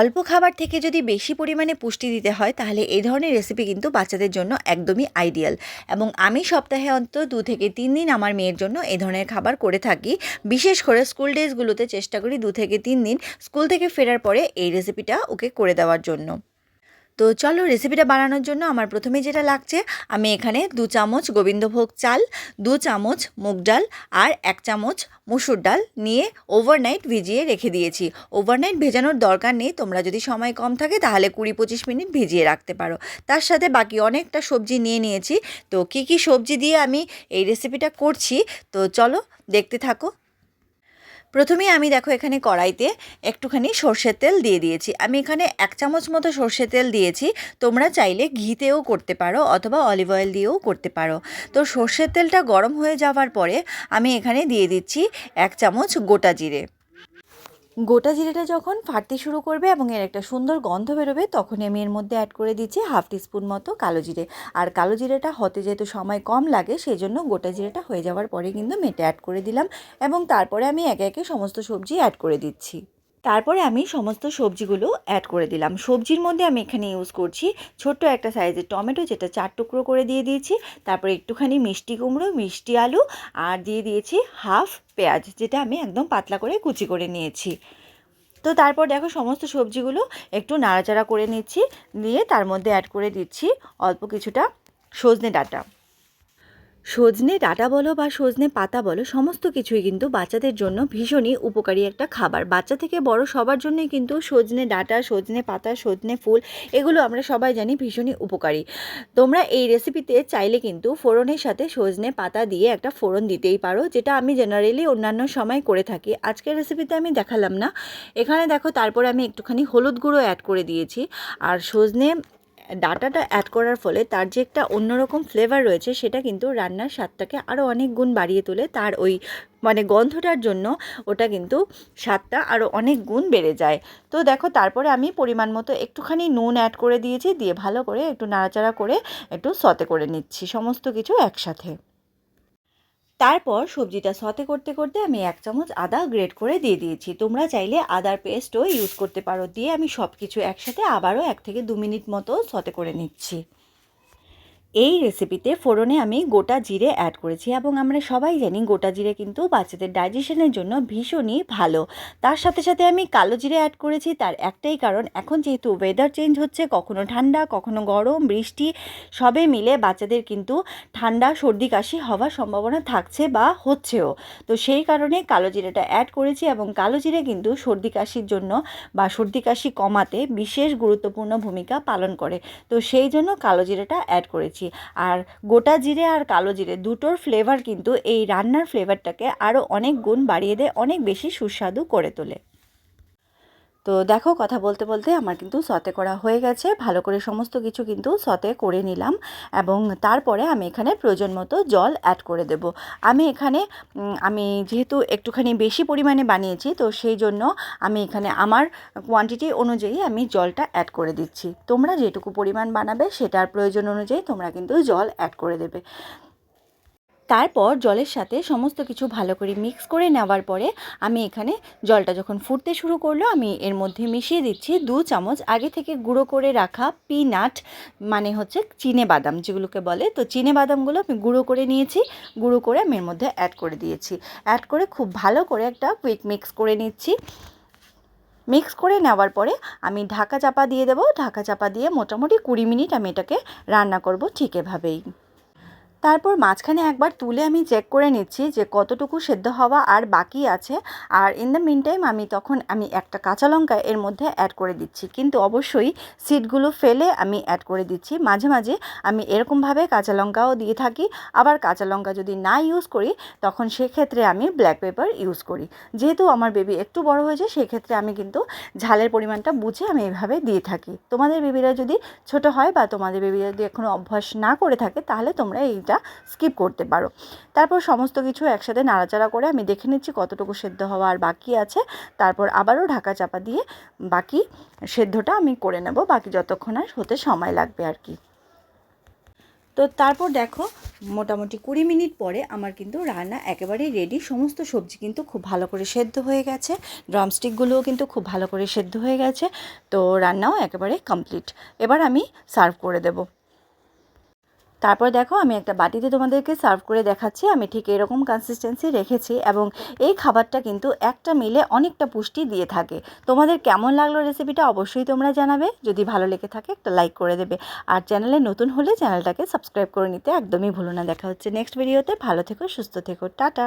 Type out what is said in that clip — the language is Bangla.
অল্প খাবার থেকে যদি বেশি পরিমাণে পুষ্টি দিতে হয়, তাহলে এই ধরনের রেসিপি কিন্তু বাচ্চাদের জন্য একদমই আইডিয়াল এবং আমি সপ্তাহে অন্তত দু থেকে তিন দিন আমার মেয়ের জন্য এই ধরনের খাবার করে থাকি। বিশেষ করে স্কুল ডেজগুলোতে চেষ্টা করি দু থেকে তিন দিন স্কুল থেকে ফেরার পরে এই রেসিপিটা ওকে করে দেওয়ার জন্য। তো চলো রেসিপিটা বানানোর জন্য আমার প্রথমে যেটা লাগছে, আমি এখানে দু চামচ গোবিন্দভোগ চাল, দু চামচ মুগ ডাল আর এক চামচ মুসুর ডাল নিয়ে ওভারনাইট ভিজিয়ে রেখে দিয়েছি। ওভারনাইট ভেজানোর দরকার নেই, তোমরা যদি সময় কম থাকে তাহলে কুড়ি পঁচিশ মিনিট ভিজিয়ে রাখতে পারো। তার সাথে বাকি অনেকটা সবজি নিয়ে নিয়েছি। তো কী কী সবজি দিয়ে আমি এই রেসিপিটা করছি, তো চলো দেখতে থাকো। প্রথমেই আমি দেখো এখানে কড়াইতে একটুখানি সর্ষের তেল দিয়ে দিয়েছি। আমি এখানে এক চামচ মতো সর্ষের তেল দিয়েছি। তোমরা চাইলে ঘিতেও করতে পারো অথবা অলিভ অয়েল দিয়েও করতে পারো। তো সর্ষের তেলটা গরম হয়ে যাওয়ার পরে আমি এখানে দিয়ে দিচ্ছি এক চামচ গোটা জিরে। গোটা জিরেটা যখন ফাটতে শুরু করবে এবং এর একটা সুন্দর গন্ধ বেরোবে, তখনই আমি এর মধ্যে অ্যাড করে দিচ্ছি হাফ টিস্পুন মতো কালো জিরে। আর কালো জিরেটা হতে যেহেতু সময় কম লাগে সেই জন্য গোটা জিরেটা হয়ে যাওয়ার পরে কিন্তু মেটে অ্যাড করে দিলাম এবং তারপরে আমি একে একে সমস্ত সবজি অ্যাড করে দিচ্ছি। তারপরে আমি সমস্ত সবজিগুলো অ্যাড করে দিলাম। সবজির মধ্যে আমি এখানে ইউজ করছি ছোট্ট একটা সাইজের টমেটো যেটা চার টুকরো করে দিয়ে দিয়েছি। তারপরে একটুখানি মিষ্টি কুমড়ো, মিষ্টি আলু, আর দিয়ে দিয়েছি হাফ পেঁয়াজ, যেটা আমি একদম পাতলা করে কুচি করে নিয়েছি। তো তারপর দেখো সমস্ত সবজিগুলো একটু নাড়াচাড়া করে নিচ্ছি, দিয়ে তার মধ্যে অ্যাড করে দিচ্ছি অল্প কিছুটা সজনে ডাঁটা। সজনে ডাটা বলো বা সজনে পাতা বলো, সমস্ত কিছুই কিন্তু বাচ্চাদের জন্য ভীষণই উপকারী একটা খাবার। বাচ্চা থেকে বড় সবার জন্যই কিন্তু সজনে ডাটা, সজনে পাতা, সজনে ফুল, এগুলো আমরা সবাই জানি ভীষণই উপকারী। তোমরা এই রেসিপিতে চাইলে কিন্তু ফোড়নের সাথে সজনে পাতা দিয়ে একটা ফোড়ন দিতেই পারো, যেটা আমি জেনারেলি অন্যান্য সময় করে থাকি। আজকের রেসিপিতে আমি দেখালাম না। এখানে দেখো, তারপরে আমি একটুখানি হলুদ গুঁড়ো অ্যাড করে দিয়েছি। আর সজনে ডাটাটা অ্যাড করার ফলে তার যে একটা অন্যরকম ফ্লেভার রয়েছে, সেটা কিন্তু রান্নার স্বাদটাকে আরও অনেক গুণ বাড়িয়ে তোলে। তার ওই মানে গন্ধটার জন্য ওটা কিন্তু স্বাদটা আরও অনেক গুণ বেড়ে যায়। তো দেখো, তারপরে আমি পরিমাণ মতো একটুখানি নুন অ্যাড করে দিয়েছি, দিয়ে ভালো করে একটু নাড়াচাড়া করে একটু সতে করে নিচ্ছি, সমস্ত কিছু একসাথে। তারপর সবজিটা সতে করতে করতে আমি এক চামচ আদা গ্রেট করে দিয়ে দিয়েছি। তোমরা চাইলে আদার পেস্টও ইউজ করতে পারো। দিয়ে আমি সব কিছু একসাথে আবারও এক থেকে দু মিনিট মতো সতে করে নিচ্ছি। এই রেসিপিতে ফোড়নে আমি গোটা জিরে অ্যাড করেছি এবং আমরা সবাই জানি গোটা জিরে কিন্তু বাচ্চাদের ডাইজেশনের জন্য ভীষণই ভালো। তার সাথে সাথে আমি কালো জিরে অ্যাড করেছি, তার একটাই কারণ এখন যেহেতু ওয়েদার চেঞ্জ হচ্ছে, কখনো ঠান্ডা, কখনো গরম, বৃষ্টি, সবে মিলে বাচ্চাদের কিন্তু ঠান্ডা, সর্দি, কাশি হওয়ার সম্ভাবনা থাকছে বা হচ্ছেও। তো সেই কারণে কালো জিরেটা অ্যাড করেছি এবং কালো জিরে কিন্তু সর্দি, কাশির জন্য বা সর্দি, কাশি কমাতে বিশেষ গুরুত্বপূর্ণ ভূমিকা পালন করে। তো সেই জন্য কালো জিরেটা অ্যাড করেছি। আর গোটা জিরে আর কালো জিরে দুটোর ফ্লেভার কিন্তু এই রান্নার ফ্লেভারটাকে আরও অনেক গুণ বাড়িয়ে দেয়, অনেক বেশি সুস্বাদু করে তোলে। তো দেখো কথা বলতে বলতে আমার কিন্তু সতে করা হয়ে গেছে। ভালো করে সমস্ত কিছু কিন্তু সতে করে নিলাম এবং তারপরে আমি এখানে প্রয়োজন মতো জল অ্যাড করে দেব। আমি এখানে আমি যেহেতু একটুখানি বেশি পরিমাণে বানিয়েছি, তো সেই জন্য আমি এখানে আমার কোয়ান্টিটি অনুযায়ী আমি জলটা অ্যাড করে দিচ্ছি। তোমরা যেটুকু পরিমাণ বানাবে সেটার প্রয়োজন অনুযায়ী তোমরা কিন্তু জল অ্যাড করে দেবে। তারপর জলের সাথে সমস্ত কিছু ভালো করে মিক্স করে নেওয়ার পরে আমি এখানে জলটা যখন ফুটতে শুরু করল, আমি এর মধ্যে মিশিয়ে দিচ্ছি দু চামচ আগে থেকে গুঁড়ো করে রাখা পিনাট মানে হচ্ছে চিনে বাদাম যেগুলোকে বলে। তো চিনে বাদামগুলো আমি গুঁড়ো করে নিয়েছি, গুঁড়ো করে আমি এর মধ্যে অ্যাড করে দিয়েছি। অ্যাড করে খুব ভালো করে একটা কুইক মিক্স করে নিচ্ছি। মিক্স করে নেওয়ার পরে আমি ঢাকা চাপা দিয়ে দেবো। ঢাকা চাপা দিয়ে মোটামুটি কুড়ি মিনিট আমি এটাকে রান্না করব ঠিক এভাবেই। তারপর মাঝখানে একবার তুলে আমি চেক করে নিচ্ছি যে কতটুকু সেদ্ধ হওয়া আর বাকি আছে। আর ইন দ্য মিন টাইম আমি তখন আমি একটা কাঁচা লঙ্কা এর মধ্যে অ্যাড করে দিচ্ছি। কিন্তু অবশ্যই সিডগুলো ফেলে আমি অ্যাড করে দিচ্ছি। মাঝে মাঝে আমি এরকমভাবে কাঁচা লঙ্কাও দিয়ে থাকি। আবার কাঁচা লঙ্কা যদি না ইউজ করি, তখন সেক্ষেত্রে আমি ব্ল্যাক পেপার ইউজ করি। যেহেতু আমার বেবি একটু বড় হয়েছে, সেক্ষেত্রে আমি কিন্তু ঝালের পরিমাণটা বুঝে আমি এভাবে দিয়ে থাকি। তোমাদের বেবিরা যদি ছোট হয় বা তোমাদের বেবিরা যদি এখনও অভ্যাস না করে থাকে, তাহলে তোমরা এইটা সেদ্ধটা স্কিপ করতে পারো। তারপর সমস্ত কিছু একসাথে নাড়াচাড়া করে আমি দেখে নিচ্ছি কতটুকু সেদ্ধ হওয়া আর বাকি আছে। তারপর আবারও ঢাকা চাপা দিয়ে বাকি সেদ্ধটা আমি করে নেব, বাকি যতক্ষণ আর হতে সময় লাগবে আর কি। তো তারপর দেখো, মোটামুটি কুড়ি মিনিট পরে আমার কিন্তু রান্না একেবারেই রেডি সমস্ত সবজি কিন্তু খুব ভালো করে সেদ্ধ হয়ে গেছে। ড্রামস্টিকগুলোও কিন্তু খুব ভালো করে সেদ্ধ হয়ে গেছে। তো রান্নাও একেবারে কমপ্লিট এবার আমি সার্ভ করে দেবো। তারপর দেখো আমি একটা বাটিতে তোমাদেরকে সার্ভ করে দেখাচ্ছি। আমি ঠিক এরকম কনসিস্টেন্সি রেখেছি এবং এই খাবারটা কিন্তু একটা মিলে অনেকটা পুষ্টি দিয়ে থাকে। তোমাদের কেমন লাগল রেসিপিটা অবশ্যই তোমরা জানাবে। যদি ভালো লেগে থাকে একটা লাইক করে দেবে। আর চ্যানেলে নতুন হলে চ্যানেলটাকে সাবস্ক্রাইব করে নিতে একদমই ভুলো না। দেখা হচ্ছে নেক্সট ভিডিওতে ভালো থেকো, সুস্থ থেকো। টাটা!